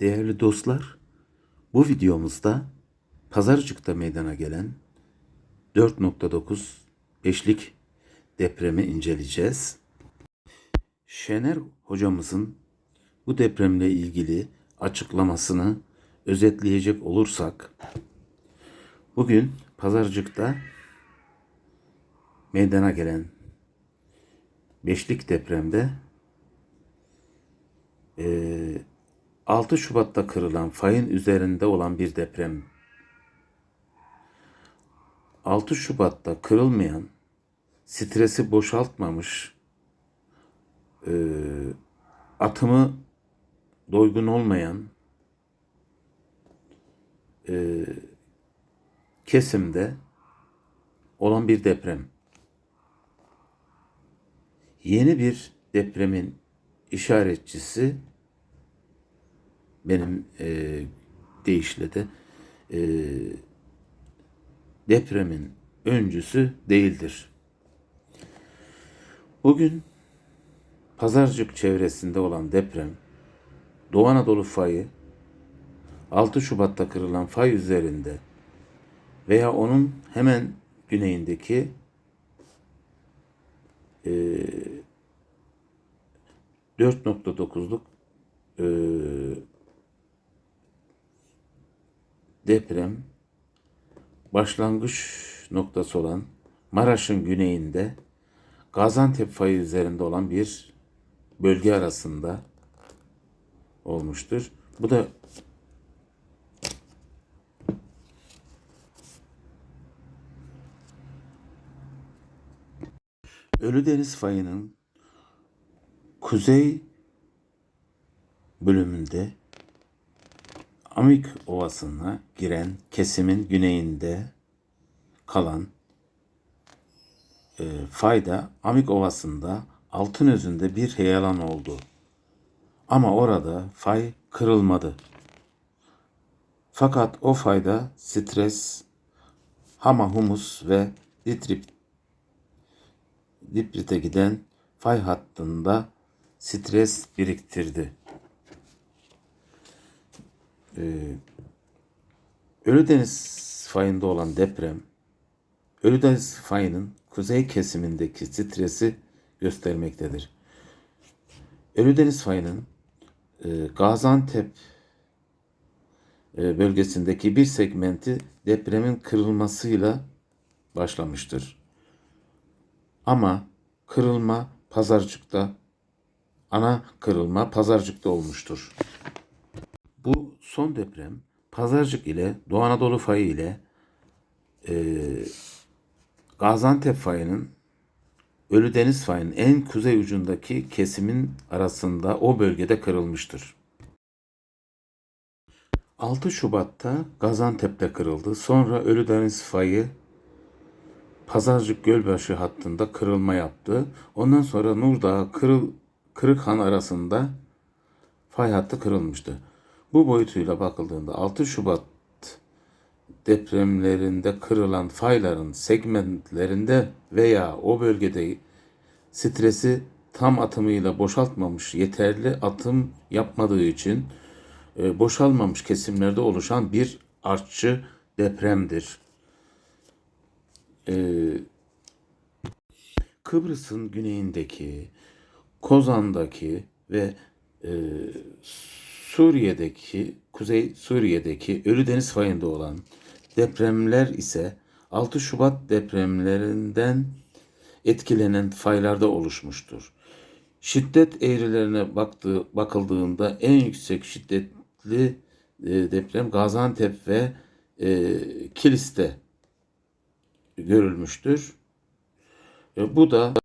Değerli dostlar, bu videomuzda Pazarcık'ta meydana gelen 4.9 beşlik depremi inceleyeceğiz. Şener hocamızın bu depremle ilgili açıklamasını özetleyecek olursak, bugün Pazarcık'ta meydana gelen beşlik depremde eee 6 Şubat'ta kırılan fayın üzerinde olan bir deprem. 6 Şubat'ta kırılmayan, stresi boşaltmamış, eee, atımı doygun olmayan eee, kesimde olan bir deprem. Yeni bir depremin işaretçisi benim e, deyişle de e, depremin öncüsü değildir. Bugün Pazarcık çevresinde olan deprem Doğu Anadolu fayı 6 Şubat'ta kırılan fay üzerinde veya onun hemen güneyindeki e, 4.9'luk e, deprem başlangıç noktası olan Maraş'ın güneyinde Gaziantep fayı üzerinde olan bir bölge arasında olmuştur. Bu da Ölüdeniz fayının kuzey bölümünde Amik Ovası'na giren kesimin güneyinde kalan e, fayda Amik Ovası'nda altın özünde bir heyelan oldu. Ama orada fay kırılmadı. Fakat o fayda stres, hama humus ve ditrip, diprite giden fay hattında stres biriktirdi. Ee, Ölüdeniz fayında olan deprem, Ölüdeniz fayının kuzey kesimindeki stresi göstermektedir. Ölüdeniz fayının e, Gaziantep e, bölgesindeki bir segmenti depremin kırılmasıyla başlamıştır. Ama kırılma pazarcıkta, ana kırılma pazarcıkta olmuştur. Son deprem Pazarcık ile Doğu Anadolu fayı ile e, Gaziantep fayının Ölüdeniz fayının en kuzey ucundaki kesimin arasında o bölgede kırılmıştır. 6 Şubat'ta Gaziantep'te kırıldı. Sonra Ölüdeniz fayı Pazarcık Gölbaşı hattında kırılma yaptı. Ondan sonra Nurdağ Kırıl, Kırıkhan arasında fay hattı kırılmıştı. Bu boyutuyla bakıldığında 6 Şubat depremlerinde kırılan fayların segmentlerinde veya o bölgede stresi tam atımıyla boşaltmamış, yeterli atım yapmadığı için e, boşalmamış kesimlerde oluşan bir artçı depremdir. E, Kıbrıs'ın güneyindeki, Kozan'daki ve e, Suriye'deki, Kuzey Suriye'deki Ölüdeniz fayında olan depremler ise 6 Şubat depremlerinden etkilenen faylarda oluşmuştur. Şiddet eğrilerine baktığı, bakıldığında en yüksek şiddetli e, deprem Gaziantep ve e, Kilis'te görülmüştür. E, bu da